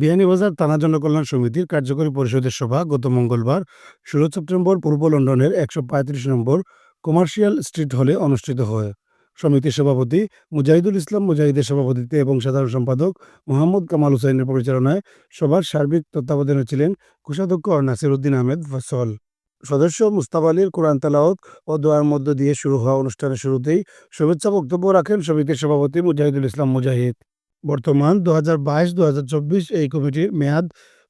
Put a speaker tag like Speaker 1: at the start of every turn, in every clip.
Speaker 1: বিয়ানীবাজার থানা জনকল্যাণ সমিতির কার্যকরী পরিষদের সভা গত মঙ্গলবার, ষোলো সেপ্টেম্বর পূর্ব লন্ডনের একশো পঁয়ত্রিশ নম্বর কমার্শিয়াল স্ট্রিট হলে অনুষ্ঠিত হয়। সমিতির সভাপতি মুজাহিদুল ইসলাম মুজাহিদের সভাপতিত্বে এবং সাধারণ সম্পাদক মোহাম্মদ কামাল হুসাইনের পরিচালনায় সভার সার্বিক তত্ত্বাবধানে ছিলেন কোষাধ্যক্ষ নাসির উদ্দিন আহমেদ ফসল। সদস্য মুস্তাফ আলীর কোরআন তালাওয়াত ও দোয়ার মধ্য দিয়ে শুরু হওয়া অনুষ্ঠানের শুরুতেই শুভেচ্ছা বক্তব্য রাখেন সমিতির সভাপতি মুজাহিদুল ইসলাম মুজাহিদ। বর্তমান দু হাজার বাইশ দু হাজার চব্বিশ এই কমিটির মেয়াদ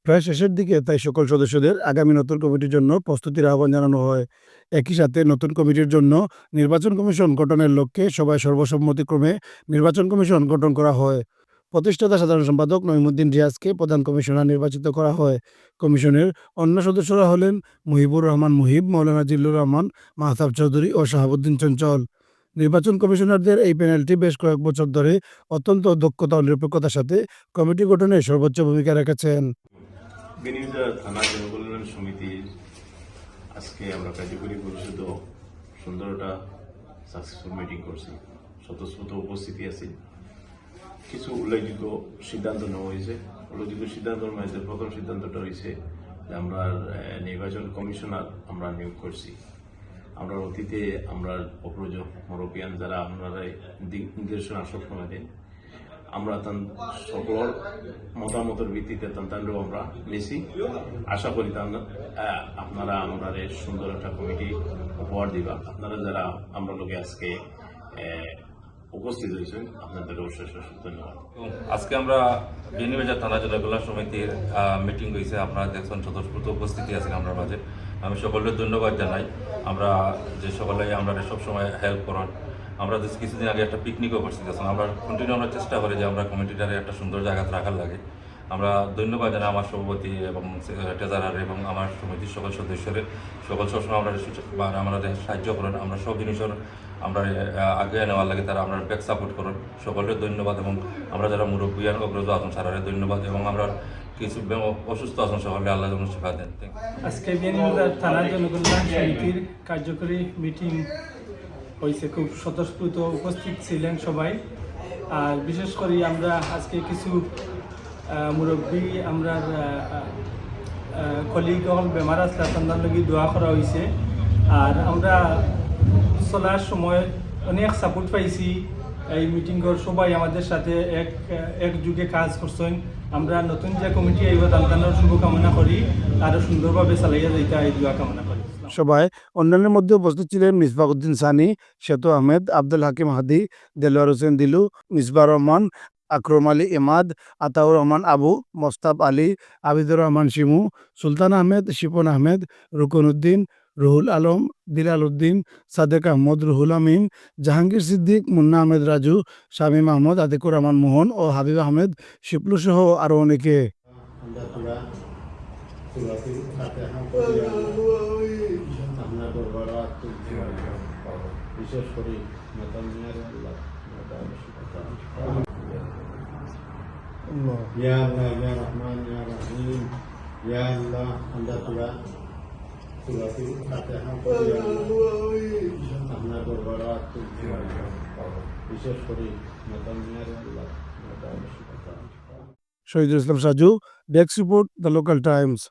Speaker 1: প্রায় শেষের দিকে, তাই সকল সদস্যদের আগামী নতুন কমিটির জন্য প্রস্তুতির আহ্বান জানানো হয়। একই সাথে নতুন কমিটির জন্য নির্বাচন কমিশন গঠনের লক্ষ্যে সবাই সর্বসম্মতিক্রমে নির্বাচন কমিশন গঠন করা হয়। প্রতিষ্ঠাতা সাধারণ সম্পাদক নঈমুদ্দিন রিয়াজকে প্রধান কমিশনার নির্বাচিত করা হয়। কমিশনের অন্য সদস্যরা হলেন মুহিবুর রহমান মুহিব, মৌলানা জিল্লুর রহমান, মাহতাব চৌধুরী ও শাহাবুদ্দিন চঞ্চল। নির্বাচন কমিশনারদের এই প্যানেলটি বেশ কয়েক বছর ধরে অত্যন্ত দক্ষতা ও নিরপেক্ষতার সাথে কমিটি গঠনে সর্বোচ্চ ভূমিকা রেখেছেন।
Speaker 2: থানা জনকল্যাণ সমিতির আজকে আমরা কার্যকরী পরিষদ সুন্দরটা সাকসেসফুল মিটিং করছি। স্বতঃস্ফূর্ত উপস্থিতি আছি। কিছু উল্লেখযোগ্য সিদ্ধান্ত নেওয়া হয়েছে। উল্লেখযোগ্য সিদ্ধান্তের মধ্যে প্রথম সিদ্ধান্তটা হয়েছে যে আমরা নির্বাচন কমিশনার আমরা নিয়োগ করছি। আমরা অতীতে আমরা অপ্রজ মরোপিয়ান যারা আপনারা দিক নির্দেশনা সবসময় দেন আমরা তান সকল মতামতের ভিত্তিতে তান্তান্ড আমরা মেসি আশা করি তান আপনারা আমরা সুন্দর একটা কমিটি উপহার দিবা। আপনারা যারা আমরা লোকে আজকে উপস্থিত হয়েছেন আপনাদের অশেষ ধন্যবাদ।
Speaker 3: আজকে আমরা বিনিবাজার থানা জেলা সমিতির মিটিং হয়েছে আপনারা দেখছেন স্বতঃস্ফূর্ত উপস্থিতি আছেন আমরা মাঝে। আমি সকলের ধন্যবাদ জানাই। আমরা যে সকলে আমরা সব সময় হেল্প করার। আমরা কিছুদিন আগে একটা পিকনিকও করছি। দেখুন আমরা কন্টিনিউ আমরা চেষ্টা করি যে আমরা কমিটিটারে একটা সুন্দর জায়গা রাখার লাগে। আমরা ধন্যবাদ জানাই আমার সভাপতি এবং ট্রেজারার এবং আমার সমিতির সকল সদস্যদের। সকল সবসময় আমরা বা আমাদের সাহায্য করেন আমরা সব জিনিসের আমরা আগে নেওয়ার লাগে তারা আমরা ব্যাক সাপোর্ট করেন। সকলের ধন্যবাদ এবং আমরা যারা মুরব্বী অগ্রজ আছেন, সারারে ধন্যবাদ এবং আমরা কিছু অসুস্থ আছেন সকলে আল্লাহ যেমন সেবা দেন।
Speaker 4: আজকে থানা জনকল্যাণ সমিতির কার্যকরী মিটিং হয়েছে। খুব স্বতঃস্ফূর্ত উপস্থিত ছিলেন সবাই। আর বিশেষ করে আমরা আজকে কিছু মুরব্বী, আমরা কলিগ বেমার আসলে সন্ধান লগি দোয়া করা হয়েছে। আর আমরা চলার সময় অনেক সাপোর্ট পাইছি। এই মিটিংয়ের সবাই আমাদের সাথে এক, একযুগে কাজ করছেন। আমরা নতুন যে কমিটি আইব তান্তানোর শুভকামনা করি আরও সুন্দরভাবে চালাইয়া যাইতে এই দোয়া কামনা করি।
Speaker 1: সবাই, অন্যান্যের মধ্যে উপস্থিত ছিলেন মিসবাকুদ্দিন সানি, সেতু আহমেদ, আব্দুল হাকিম হাদি, দেলোয়ার হোসেন দিলু মিসবা রহমান, আকরম আলী ইমাদ, আতাউর রহমান আবু মোস্তাব আলী, আবিদুর রহমান শিমু, সুলতান আহমেদ, শিপন আহমেদ, রুকন উদ্দিন রুহুল আলম দিলাল উদ্দিন সাদেক আহমদ রুহুল আমিন জাহাঙ্গীর সিদ্দিক মুন্না আহমেদ রাজু শামীম আহমদ আদিকুর রহমান মোহন ও হাবিব আহমেদ শিপলু সহ আরও অনেকে।
Speaker 5: বিশেষ করে নেতা মিয়ার আল্লাহ নেতা ইয়া আল্লাহ ইয়া রহমান ইয়া রহিম আপনার দরবার বিশেষ করে নেতা মিয়ার আল্লাহ নেতা
Speaker 1: Shahidul Islam Saju desk report the local times